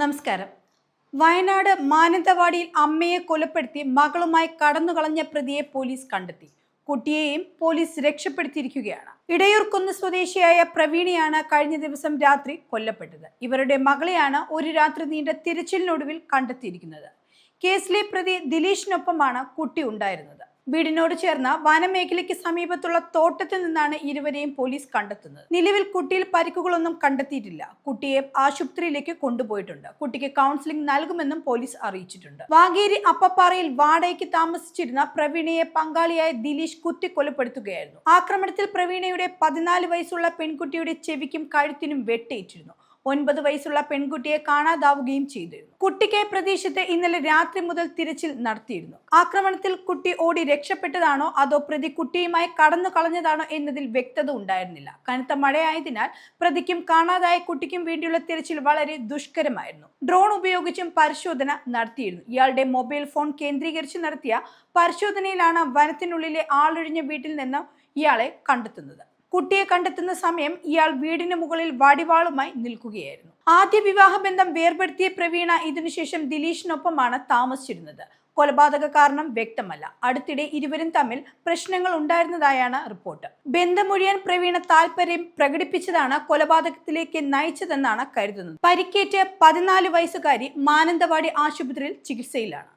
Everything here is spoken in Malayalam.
നമസ്കാരം. വയനാട് മാനന്തവാടിയിൽ അമ്മയെ കൊലപ്പെടുത്തി മകളുമായി കടന്നുകളഞ്ഞ പ്രതിയെ പോലീസ് കണ്ടെത്തി. കുട്ടിയെയും പോലീസ് രക്ഷപ്പെടുത്തിയിരിക്കുകയാണ്. ഇടയൂർക്കുന്ന് സ്വദേശിയായ പ്രവീണിയാണ് കഴിഞ്ഞ ദിവസം രാത്രി കൊല്ലപ്പെട്ടത്. ഇവരുടെ മകളെയാണ് ഒരു രാത്രി നീണ്ട തിരച്ചിലിനൊടുവിൽ കണ്ടെത്തിയിരിക്കുന്നത്. കേസിലെ പ്രതി ദിലീഷിനൊപ്പമാണ് കുട്ടി ഉണ്ടായിരുന്നത്. വീടിനോട് ചേർന്ന വനമേഖലയ്ക്ക് സമീപത്തുള്ള തോട്ടത്തിൽ നിന്നാണ് ഇരുവരെയും പോലീസ് കണ്ടെത്തുന്നത്. നിലവിൽ കുട്ടിയിൽ പരിക്കുകളൊന്നും കണ്ടെത്തിയിട്ടില്ല. കുട്ടിയെ ആശുപത്രിയിലേക്ക് കൊണ്ടുപോയിട്ടുണ്ട്. കുട്ടിക്ക് കൗൺസിലിംഗ് നൽകുമെന്നും പോലീസ് അറിയിച്ചിട്ടുണ്ട്. വാഗേരി അപ്പപ്പാറയിൽ വാടകയ്ക്ക് താമസിച്ചിരുന്ന പ്രവീണയെ പങ്കാളിയായ ദിലീഷ് കുത്തിക്കൊലപ്പെടുത്തുകയായിരുന്നു ആക്രമണത്തിൽ പ്രവീണയുടെ പതിനാല് വയസ്സുള്ള പെൺകുട്ടിയുടെ ചെവിക്കും കഴുത്തിനും വെട്ടേറ്റിരുന്നു. ഒൻപത് വയസ്സുള്ള പെൺകുട്ടിയെ കാണാതാവുകയും ചെയ്തിരുന്നു. കുട്ടിക്ക് പ്രദേശത്ത് ഇന്നലെ രാത്രി മുതൽ തിരച്ചിൽ നടത്തിയിരുന്നു. ആക്രമണത്തിൽ കുട്ടി ഓടി രക്ഷപ്പെട്ടതാണോ അതോ പ്രതി കുട്ടിയുമായി കടന്നു കളഞ്ഞതാണോ എന്നതിൽ വ്യക്തത ഉണ്ടായിരുന്നില്ല. കനത്ത മഴയായതിനാൽ പ്രതിക്കും കാണാതായ കുട്ടിക്കും വേണ്ടിയുള്ള തിരച്ചിൽ വളരെ ദുഷ്കരമായിരുന്നു. ഡ്രോൺ ഉപയോഗിച്ചും പരിശോധന നടത്തിയിരുന്നു. ഇയാളുടെ മൊബൈൽ ഫോൺ കേന്ദ്രീകരിച്ച് നടത്തിയ പരിശോധനയിലാണ് വനത്തിനുള്ളിലെ ആളൊഴിഞ്ഞ വീട്ടിൽ നിന്ന് ഇയാളെ കണ്ടെത്തുന്നത്. കുട്ടിയെ കണ്ടെത്തുന്ന സമയം ഇയാൾ വീടിന് മുകളിൽ വാടിവാളുമായി നിൽക്കുകയായിരുന്നു. ആദ്യ വിവാഹ ബന്ധം വേർപെടുത്തിയ പ്രവീണ ഇതിനുശേഷം ദിലീഷിനൊപ്പമാണ് താമസിച്ചിരുന്നത്. കൊലപാതക കാരണം വ്യക്തമല്ല. അടുത്തിടെ ഇരുവരും തമ്മിൽ പ്രശ്നങ്ങൾ ഉണ്ടായിരുന്നതായാണ് റിപ്പോർട്ട്. ബന്ധമൊഴിയാൻ പ്രവീണ താല്പര്യം പ്രകടിപ്പിച്ചതാണ് കൊലപാതകത്തിലേക്ക് നയിച്ചതെന്നാണ് കരുതുന്നത്. പരിക്കേറ്റ് പതിനാല് വയസ്സുകാരി മാനന്തവാടി ആശുപത്രിയിൽ ചികിത്സയിലാണ്.